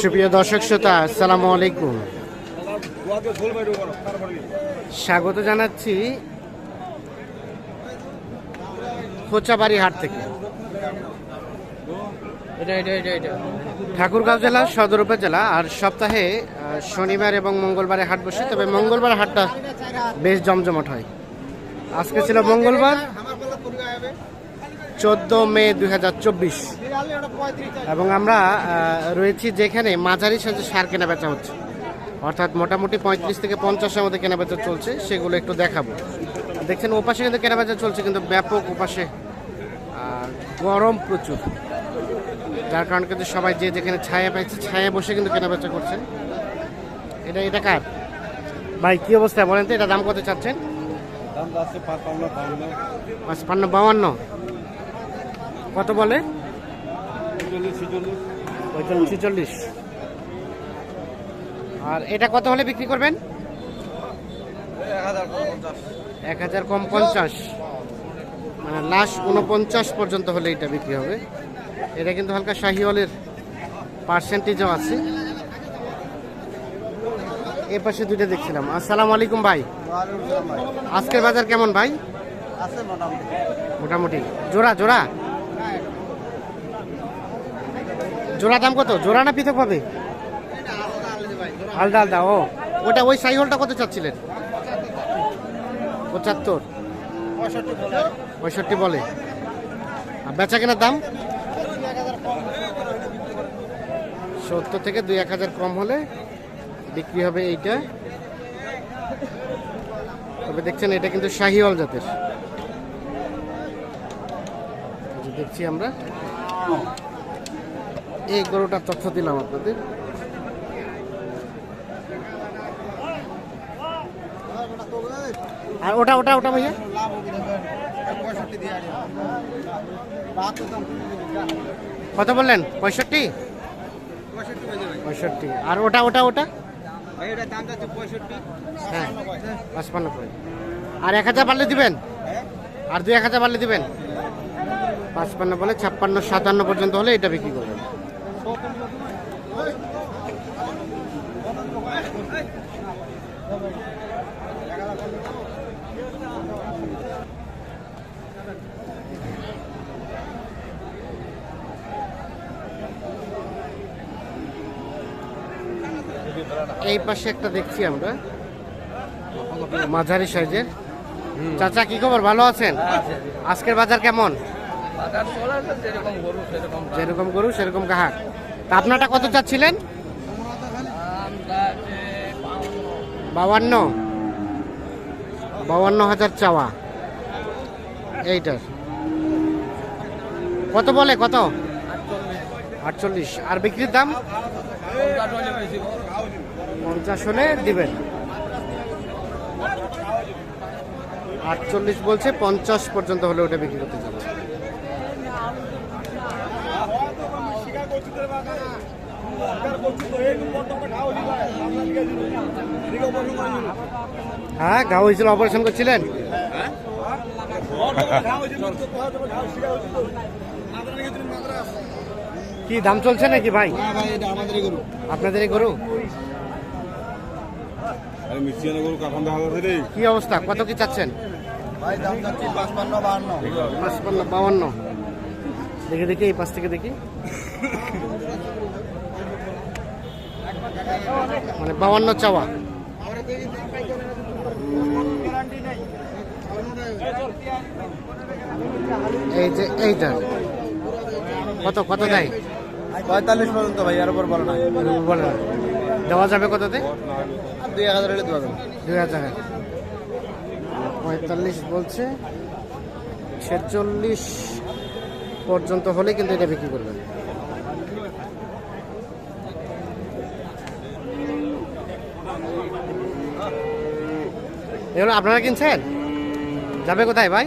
সুপ্রিয় দর্শক শ্রোতা, আসসালামু আলাইকুম। স্বাগত জানাচ্ছি খোঁচাবাড়ি হাট থেকে। ঠাকুরগাঁও জেলা, সদর উপজেলা, আর সপ্তাহে শনিবার এবং মঙ্গলবারে হাট বসে, তবে মঙ্গলবার হাটটা বেশ জমজমট হয়। আজকে ছিল মঙ্গলবার চোদ্দ মে দুই হাজার চব্বিশ। এবং আমরা রয়েছি যেখানে মাঝারি সাজে সার কেনা বেচা হচ্ছে। অর্থাৎ মোটামুটি পঁয়ত্রিশ থেকে পঞ্চাশের মধ্যে কেনা বেচা চলছে সেগুলো একটু দেখাবো। দেখছেন ওপাশে কিন্তু কেনা বেচা চলছে কিন্তু ব্যাপক ওপাশে আর গরম প্রচুর। যার কারণে কিন্তু সবাই যে যেখানে ছায়া পাইছে ছায়া বসে কিন্তু কেনাবেচা করছে। এটা এটা কার? ভাই কি অবস্থা বলেন তো এটা দাম কত চাচ্ছেন? পাঁচপান্ন বাউান্ন। কত বলে? ছিচল্লিশ। আর এটা কত হলে বিক্রি করবেন? এক হাজার কম পঞ্চাশ। মানে লাস্ট উনপঞ্চাশ পর্যন্ত হলে এটা বিক্রি হবে। এটা কিন্তু হালকা শাহিওয়ালের পার্সেন্টেজও আছে। এ পাশে দুইটা দেখছিলাম। আসসালামু আলাইকুম ভাই। আজকের বাজার কেমন ভাই? মোটামুটি। মোটামুটি। জোড়া জোড়া? জোড়া দাম কত? জোড়া না পৃথক পাবে? আলদা আলদা, ও। ওটা ওই সাইহলটা কত চাচ্ছিলেন? পঁচাত্তর। পঁয়ষট্টি বলে। বেচা কেনার দাম? সত্তর থেকে দুই এক হাজার কম হলে বিক্রি হবে এইটা। তবে দেখছেন, এটা কিন্তু শাহি শাহিওয়াল জাতের। দেখছি আমরা। এই গরুটার তথ্য দিলাম আপনাদের। আর ওটা ওটা ওটা ভাইয়া? কত বললেন? পঁয়ষট্টি? পঁয়ষট্টি। আর ওটা ওটা ওটা? হ্যাঁ পাঁচপান্ন আর এক হাজার পারলে দিবেন? আর দুই এক হাজার পারলে দিবেন? পাঁচপান্ন বলে ছাপ্পান্ন সাতান্ন পর্যন্ত হলে এটা বিক্রি করবেন। এই পাশে একটা দেখছি আমরা। মাঝারি সাইজের। চাচা কি খবর? ভালো আছেন? আজকের বাজার কেমন? যেরকম গরু সেরকম দাম। আপনারটা কত চাচ্ছিলেন? বাউান্ন। বাউান্ন হাজার চাওয়া। এইটার কত বলে, কত? আটচল্লিশ। আর বিক্রির দাম? পঞ্চাশ হলে দিবেন। আটচল্লিশ বলছে, পঞ্চাশ পর্যন্ত হলে ওটা বিক্রি করতে যাবে হ্যাঁ ঘাও হয়েছিল অপারেশন করছিলেন? কি দাম চলছে নাকি ভাই? আপনাদের গরু। কি অবস্থা? কত কি চাচ্ছেন? পাঁচপান্ন বাউান্ন দেখে দেখি এই পাশ থেকে দেখি। মানে বাউান্ন চাওয়া। এই যে এইটা। কত কত দেয়? পঁয়তাল্লিশ পর্যন্ত ভাই এর উপর বলো না। বলে না। দেওয়া যাবে কত কততে দুই হাজার হলে দেওয়া যাবে। দুই হাজার। পঁয়তাল্লিশ বলছে। ছেচল্লিশ পর্যন্ত হলে কিন্তু এটা বিক্রি করবেন। এগুলো আপনারা কিনছেন? যাবে কোথায় ভাই?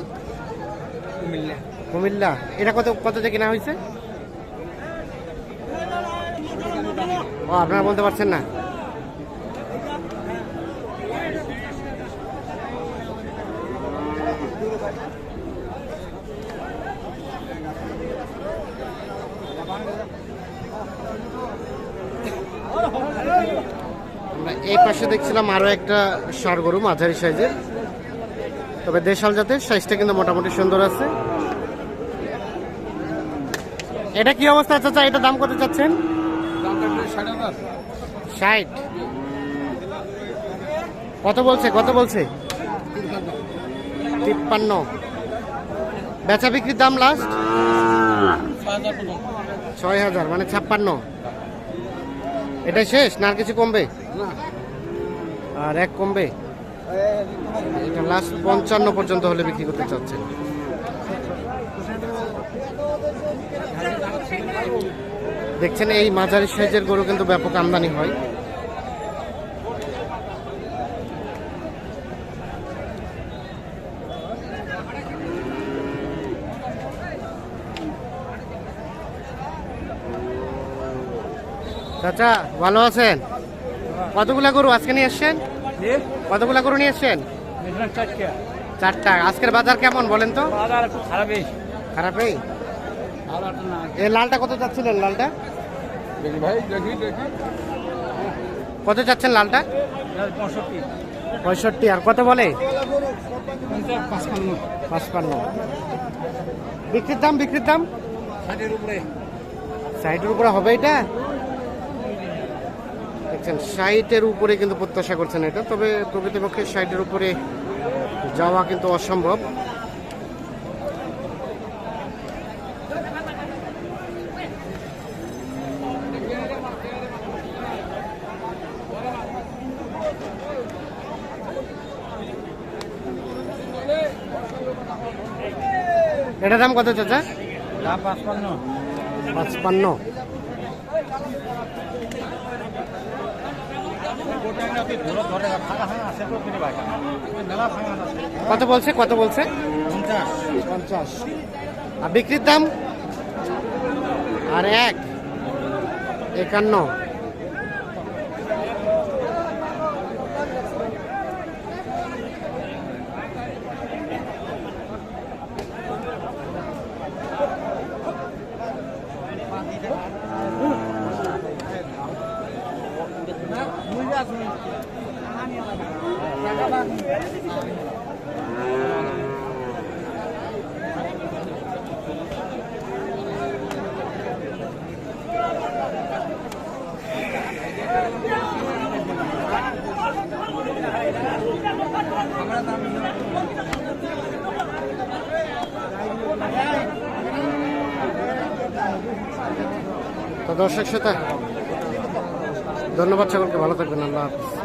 কুমিল্লা। এটা কত কততে কেনা হয়েছে? ও আপনারা বলতে পারছেন না। আমরা এই পাশে দেখছিলাম আরও একটা ষাড় গরু, মাঝারি সাইজের। তবে দেশাল জাতের, সাইজটা কিন্তু মোটামুটি সুন্দর আছে। এটা কি অবস্থা, চাচা? এটা দাম কত চাচ্ছেন? ষাট। কত বলছে? কত বলছে? তিপ্পান্ন। বেচা বিক্রির দাম লাস্ট ছয় হাজার মানে ছাপ্পান্ন। এটাই শেষ না আর কিছু কমবে? আর এক কমবে? এটা লাস্ট পঞ্চান্ন পর্যন্ত হলে বিক্রি করতে চাচ্ছেন। দেখছেন, এই মাঝারি সাইজের গরু কিন্তু ব্যাপক আমদানি হয়। চাচা, ভালো আছেন? কতগুলা গরু আজকে নিয়ে এসছেন কতগুলা গরু নিয়ে এসছেন চারটা। আজকের বাজার কেমন বলেন তো? খারাপই। এই লালটা কত চাচ্ছিলেন লালটা? কত চাচ্ছেন লালটা? পঁয়ষট্টি। আর কত বলে? পাঁচপান্ন। বিক্রির দাম বিক্রির দাম? সাইটের উপরে হবে এটা? দেখছেন সাইটের উপরে কিন্তু প্রত্যাশা করছেন এটা তবে প্রকৃতপক্ষে সাইটের উপরে যাওয়া কিন্তু অসম্ভব। এটার দাম কত চাচা? পাঁচপান্ন। কত বলছে? কত বলছে? পঞ্চাশ। আর বিক্রির দাম? আর এক একান্ন। তো দর্শক শ্রোতা ধন্যবাদ সকলকে ভালো থাকবেন আল্লাহ হাফিজ।